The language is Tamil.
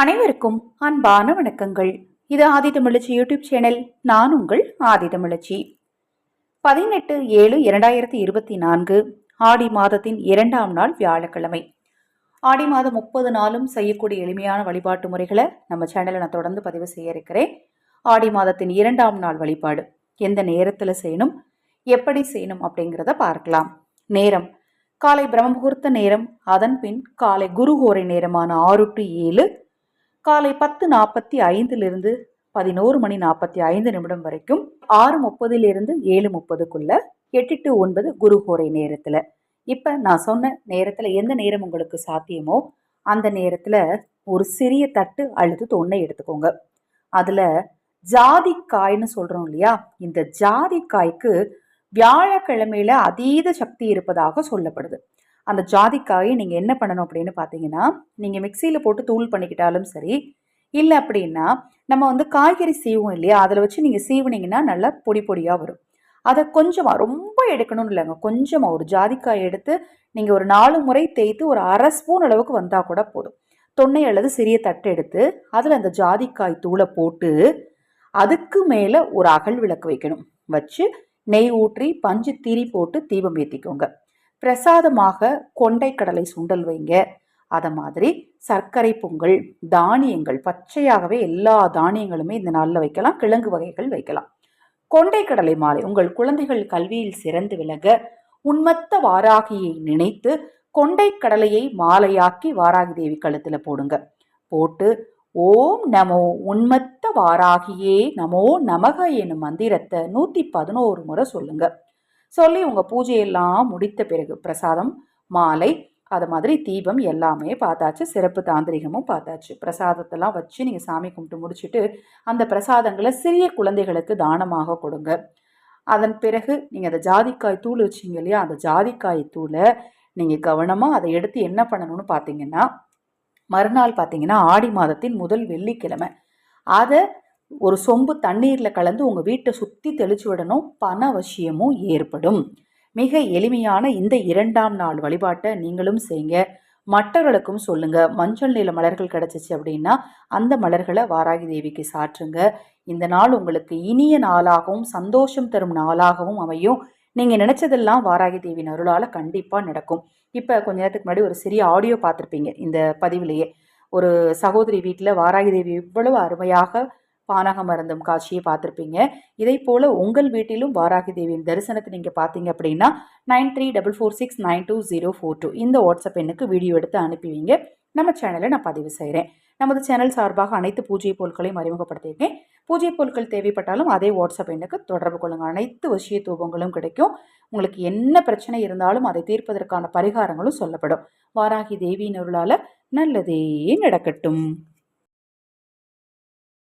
அனைவருக்கும் அன்பான வணக்கங்கள். இது ஆதித்தமிழச்சி யூடியூப் சேனல். நான் உங்கள் ஆதித்தமிழச்சி பதினெட்டு ஏழு இரண்டாயிரத்தி இருபத்தி நான்கு ஆடி மாதத்தின் இரண்டாம் நாள் வியாழக்கிழமை. ஆடி மாதம் முப்பது நாளும் செய்யக்கூடிய எளிமையான வழிபாட்டு முறைகளை நம்ம சேனலில் நான் தொடர்ந்து பதிவு செய்ய இருக்கிறேன். ஆடி மாதத்தின் இரண்டாம் நாள் வழிபாடு. எந்த நேரத்தில் செய்யணும் எப்படி செய்யணும் அப்படிங்கிறத பார்க்கலாம். நேரம். காலை பிரம்மமுகூர்த்த நேரம். அதன் பின் காலை குருஹோரை நேரமான ஆறு டு ஏழு காலை பத்து நாற்பத்தி ஐந்திலிருந்து பதினோரு மணி நாற்பத்தி ஐந்து நிமிடம் வரைக்கும் ஆறு முப்பதிலிருந்து ஏழு முப்பதுக்குள்ள எட்டு டு ஒன்பது குருஹோரை நேரத்தில். இப்போ நான் சொன்ன நேரத்தில் எந்த நேரம் உங்களுக்கு சாத்தியமோ அந்த நேரத்தில் ஒரு சிறிய தட்டு அழுது தொன்னை எடுத்துக்கோங்க. அதில் ஜாதிக்காய்னு சொல்கிறோம் இல்லையா? இந்த ஜாதிக்காய்க்கு வியாழக்கிழமையில அதீத சக்தி இருப்பதாக சொல்லப்படுது. அந்த ஜாதிக்காயை நீங்கள் என்ன பண்ணணும் அப்படின்னு பார்த்தீங்கன்னா நீங்கள் மிக்சியில் போட்டு தூள் பண்ணிக்கிட்டாலும் சரி இல்லை அப்படின்னா நம்ம வந்து காய்கறி சீவும் இல்லையா? அதில் வச்சு நீங்கள் சீவுனீங்கன்னா நல்லா பொடி பொடியாக வரும். அதை கொஞ்சமாக ரொம்ப எடுக்கணும்னு இல்லைங்க. கொஞ்சமாக ஒரு ஜாதிக்காய் எடுத்து நீங்கள் ஒரு நாலு முறை தேய்த்து ஒரு அரை ஸ்பூன் அளவுக்கு வந்தால் கூட போதும். தொன்னை அல்லது சிறிய தட்டு எடுத்து அதில் அந்த ஜாதிக்காய் தூளை போட்டு அதுக்கு மேலே ஒரு அகல் விளக்கு வைக்கணும். வச்சு நெய் ஊற்றி பஞ்சு திரி போட்டு தீபம் ஏற்றிக்கோங்க பிரசாதமாக கொண்டை கடலை சுண்டல் வைங்க. அதை மாதிரி சர்க்கரை பொங்கல் தானியங்கள் பச்சையாகவே எல்லா தானியங்களுமே இந்த நாளில் வைக்கலாம். கிழங்கு வகைகள் வைக்கலாம். கொண்டை கடலை மாலை உங்கள் குழந்தைகள் கல்வியில் சிறந்து விலக உண்மத்த வாராகியை நினைத்து கொண்டை கடலையை மாலையாக்கி வாராகி தேவி கழுத்தில் போடுங்க. போட்டு ஓம் நமோ உண்மத்த வாராகியே நமோ நமக எனும் மந்திரத்தை நூற்றி பதினோரு முறை சொல்லுங்கள் சொல்லி உங்கள் பூஜையெல்லாம் முடித்த பிறகு பிரசாதம் மாலை அது மாதிரி தீபம் எல்லாமே பார்த்தாச்சு. சிறப்பு தாந்திரிகமும் பார்த்தாச்சு. பிரசாதத்தெல்லாம் வச்சு நீங்கள் சாமி கும்பிட்டு முடிச்சுட்டு அந்த பிரசாதங்களை சிறிய குழந்தைகளுக்கு தானமாக கொடுங்க. அதன் பிறகு நீங்கள் அந்த ஜாதிக்காய் தூள் வச்சிங்க இல்லையா? அந்த ஜாதிக்காய் தூளை நீங்கள் கவனமாக அதை எடுத்து என்ன பண்ணணும்னு பார்த்தீங்கன்னா மறுநாள் பார்த்தீங்கன்னா ஆடி மாதத்தின் முதல் வெள்ளிக்கிழமை. அதை ஒரு சொம்பு தண்ணீரில் கலந்து உங்கள் வீட்டை சுற்றி தெளிச்சு விடணும். பண அவசியமும் ஏற்படும். மிக எளிமையான இந்த இரண்டாம் நாள் வழிபாட்டை நீங்களும் செய்யுங்க. மற்றவர்களுக்கும் சொல்லுங்க. மஞ்சள் நில மலர்கள் கிடச்சிச்சு அப்படின்னா அந்த மலர்களை வாராகி தேவிக்கு சாற்றுங்க. இந்த நாள் உங்களுக்கு இனிய நாளாகவும் சந்தோஷம் தரும் நாளாகவும் அமையும். நீங்கள் நினச்சதெல்லாம் வாராகி தேவியின் அருளால் கண்டிப்பாக நடக்கும். இப்போ கொஞ்ச நேரத்துக்கு முன்னாடி ஒரு சிறிய ஆடியோ பார்த்துருப்பீங்க. இந்த பதிவிலேயே ஒரு சகோதரி வீட்டில் வாராகி தேவி இவ்வளவு அருமையாக பானகம் அருந்தும் காட்சியை பார்த்துருப்பீங்க. இதே போல் உங்கள் வீட்டிலும் வாராகி தேவியின் தரிசனத்தை நீங்கள் பார்த்தீங்க அப்படின்னா nine three double four six nine two zero four two இந்த வாட்ஸ்அப் எண்ணுக்கு வீடியோ எடுத்து அனுப்புவீங்க. நம்ம சேனலை நான் பதிவு செய்கிறேன் நமது சேனல் சார்பாக அனைத்து பூஜை பொருட்களையும் அறிமுகப்படுத்தியிருக்கேன். பூஜை பொருட்கள் தேவைப்பட்டாலும் அதே வாட்ஸ்அப் எண்ணுக்கு தொடர்பு கொள்ளுங்கள் அனைத்து விஷய தூபங்களும் கிடைக்கும். உங்களுக்கு என்ன பிரச்சனை இருந்தாலும் அதை தீர்ப்பதற்கான பரிகாரங்களும் சொல்லப்படும். வாராகி தேவியின் அருளால் நல்லதே நடக்கட்டும்.